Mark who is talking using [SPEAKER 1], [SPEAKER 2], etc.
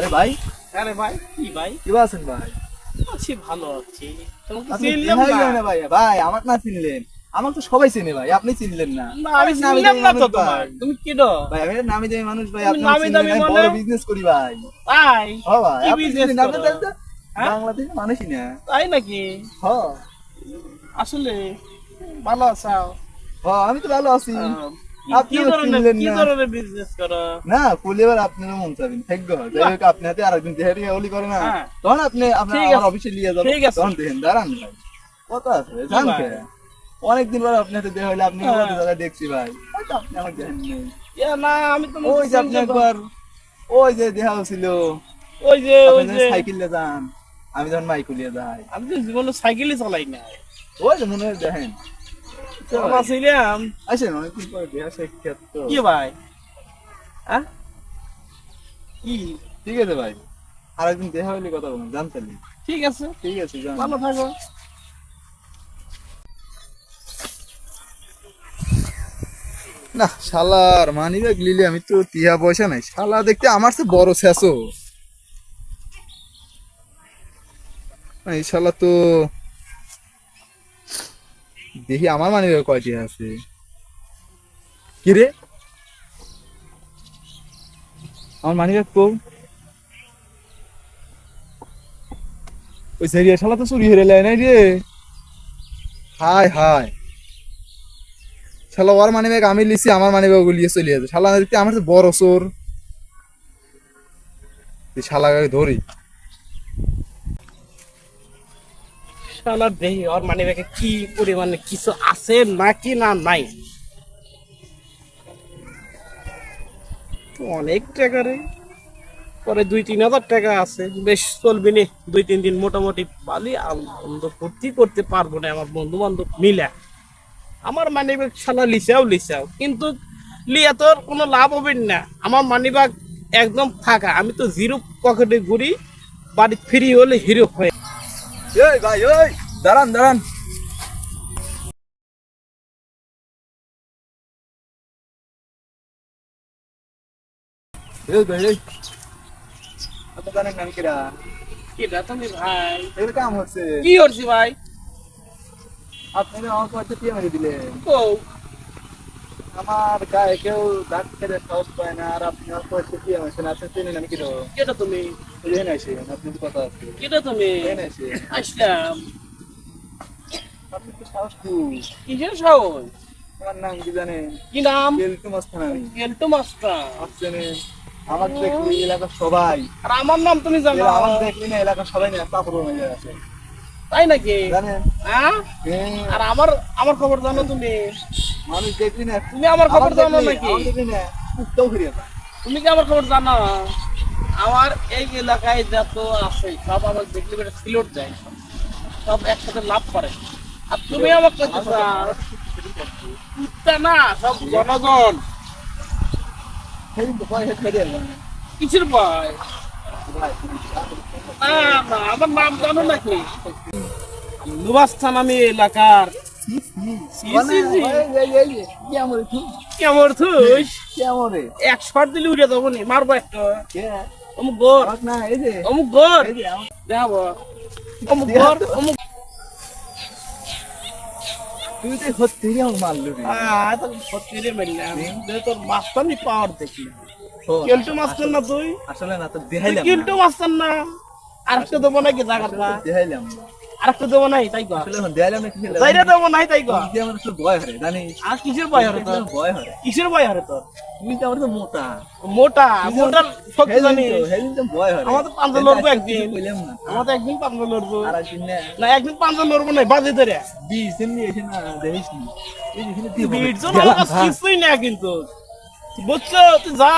[SPEAKER 1] আরে ভাই।
[SPEAKER 2] আরে ভাই কি ভাই?
[SPEAKER 1] কি আছেন ভাই?
[SPEAKER 2] আছি ভালো আছি। তোমাকে চিনলাম না।
[SPEAKER 1] না ভাই ভাই আমাকে না চিনলেন। আমাকে তো সবাই চিনে ভাই আপনি চিনলেন না।
[SPEAKER 2] না আমি চিনলাম না তো তোমার।
[SPEAKER 1] ভাই।
[SPEAKER 2] তুমি কি ডো?
[SPEAKER 1] ভাই আমি নামি দামি মানুষ ভাই আপনি
[SPEAKER 2] নামি দামি মানে?
[SPEAKER 1] বড় বিজনেস করি ভাই।
[SPEAKER 2] ভাই
[SPEAKER 1] হ ভাই
[SPEAKER 2] কি করো?
[SPEAKER 1] জানেন তো?
[SPEAKER 2] হ্যাঁ?
[SPEAKER 1] বাংলাদেশের মানুষই না।
[SPEAKER 2] তাই নাকি?
[SPEAKER 1] হ।
[SPEAKER 2] আসলে ভালো আছো।
[SPEAKER 1] হ আমি তো ভালো আছি। না। এবার মন চাবেন থাকবে যাই হোক আপনি হাতে আরেকদিন করে না।
[SPEAKER 2] হ্যাঁ।
[SPEAKER 1] তখন আপনি আপনার
[SPEAKER 2] ঠিক
[SPEAKER 1] আমার
[SPEAKER 2] আছে।
[SPEAKER 1] অফিসে নিয়ে যাবেন। তখন দেখেন দাঁড়ান ভাই কত আছে জানতে। অনেকদিন পর হইলে আপনি
[SPEAKER 2] হ্যাঁ।
[SPEAKER 1] দাদা দেখছি ভাই। আপনি আমাকে দেখেন
[SPEAKER 2] না আমি তো
[SPEAKER 1] ওই যে আপনি একবার ওই যে দেহা ছিল
[SPEAKER 2] ওই যে ওই
[SPEAKER 1] আপনি
[SPEAKER 2] যে।
[SPEAKER 1] সাইকেলে যান আমি যখন মাইকুলিয়ে যাই।
[SPEAKER 2] আমি তো জীবনে সাইকেলই চালাই না
[SPEAKER 1] ওই যে মনে হয় দেখেন আসেন অনেকদিন পরে দেহা সাক্ষাৎ।
[SPEAKER 2] কি ভাই? হ্যাঁ কি?
[SPEAKER 1] ঠিক আছে ভাই। আরেকদিন দেহা হইলে কথা বলুন জানতালি
[SPEAKER 2] ঠিক আছে।
[SPEAKER 1] ঠিক আছে
[SPEAKER 2] ভালো থাকো।
[SPEAKER 1] না শালার মানি ব্যাগ লিলে আমি তো টিয়া পয়সা নাই। শালা দেখতে আমার চেয়ে বড় শেষও এই শালা তো দেখি আমার মানি কয়টি আছে। কি রে? আমার মানি ব্যাগ কো ওই সেরিয়া শালা তো চুরি হেরে লাই নাই রে। হায় হায়। শালা, ওর মানি ব্যাগ আমি লিছি, আমার মানি ব্যাগ লিয়ে চলে যাচ্ছে শালা দেখতে আমার তো বড় চোর। শালাকে ধরি।
[SPEAKER 2] দেহি মানে কি পরিমাণে কিছু আছে নাকি না নাই। অনেক টাকা রে। পরে দুই তিন হাজার টাকা আছে। বেশ চলবে নি। দুই তিন দিন মোটামুটি পালি, আনন্দ ফুর্তি করতে পারব না আমার বন্ধু বান্ধব মিলে। আমার মানি ব্যাগ শালা লিসাও লিসাও কিন্তু লিয়া তোর কোনো লাভ হবে না। আমার মানি ব্যাগ একদম ফাঁকা। আমি তো জিরো পকেটে ঘুরি, বাড়ি ফ্রি হলে হিরো হয়ে
[SPEAKER 1] এই ভাই ওই দাঁড়ান দাঁড়ান। এই ভাই এই। আপনি জানেন না আমি কিরা
[SPEAKER 2] কি তুমি ভাই?
[SPEAKER 1] এর কাম হচ্ছে।
[SPEAKER 2] কি করছি ভাই?
[SPEAKER 1] আপনি আমাকে হচ্ছে টিয়া মেরে দিলেন। আমার গায়ে কেউ দাগ সাহস পায় না আর আপনি মেরেছেন আপনি চিনেন আমি কিরো
[SPEAKER 2] কেটা তুমি?
[SPEAKER 1] আপনি কথা আছে।
[SPEAKER 2] কেটা তুমি? আসলাম।
[SPEAKER 1] আপনি তো সাহস খুব
[SPEAKER 2] কিসের সাহস?
[SPEAKER 1] আমার নাম কি জানেন
[SPEAKER 2] কি নাম?
[SPEAKER 1] কেলটু মাস্তানি।
[SPEAKER 2] কেল্টু মাস্টার
[SPEAKER 1] আসছেন আমার দেখলি এলাকার সবাই।
[SPEAKER 2] আর আমার নাম তুমি জানো?
[SPEAKER 1] আমার দেখলি না এলাকার সবাই না হয়ে আছে
[SPEAKER 2] তাই নাকি?
[SPEAKER 1] জানেন?
[SPEAKER 2] হ্যাঁ?
[SPEAKER 1] হ্যাঁ,
[SPEAKER 2] আর আমার আমার খবর জানো তুমি?
[SPEAKER 1] মানুষ দেখলি না।
[SPEAKER 2] তুমি আমার খবর জানো নাকি? তুমি কি আমার খবর জানো? আমার এই এলাকায় যত আছে সব আমার দেখলে বেটা সিলোট যায়। সব একসাথে লাভ করে। আর তুমি আমার কুত্তা না সব জনগণ। কিসের ভয়? না না আমার নাম জানো নাকি? নুবাস্থান আমি এলাকার
[SPEAKER 1] মানে,
[SPEAKER 2] কেমন তুই এক শট দিলে উঠে যাব মারবো একটা। অমুক গোর
[SPEAKER 1] না, এই যে,
[SPEAKER 2] অমুক গোর
[SPEAKER 1] এই যে, আমার-
[SPEAKER 2] দেখাবো। অমুক গোর অমুক
[SPEAKER 1] তুই তো আমাকে মারলি
[SPEAKER 2] তো সত্যি মেরলাম তোর মাস্তানি পাওয়ার কেলটু না। তুই?
[SPEAKER 1] আসলে না তো
[SPEAKER 2] তুই
[SPEAKER 1] দেখাইলাম
[SPEAKER 2] কেলটু মাস্টার না। আরেকটা দেবো নাকি জায়গাটা
[SPEAKER 1] দেখাইলাম
[SPEAKER 2] আরেকটা দেবো নাই তাই কর
[SPEAKER 1] আসলে এখন দেখাইলাম না কি খেলাম?
[SPEAKER 2] যাইরা দেবো নাই তাই কর
[SPEAKER 1] আমার একটু ভয় হয় জানিস?
[SPEAKER 2] আর কিসের ভয় তোর?
[SPEAKER 1] ভয় হয়।
[SPEAKER 2] কিসের ভয় তোর?
[SPEAKER 1] তুমি তো আমার তো মোটা।
[SPEAKER 2] মোটা মোটার শক্তি জানি
[SPEAKER 1] হেদিন তো ভয় হয়।
[SPEAKER 2] আমাদের পাঞ্জা লড়বো একদিন।
[SPEAKER 1] না।
[SPEAKER 2] আমাদের একদিন পাঞ্জা লড়বো।
[SPEAKER 1] আর একদিন না।
[SPEAKER 2] না একদিন পাঞ্জা লড়বো না বাজে ধরে।
[SPEAKER 1] এসে না দেখিস নি।
[SPEAKER 2] আমার। কিছুই না কিন্তু। বুঝছ? তুই যা।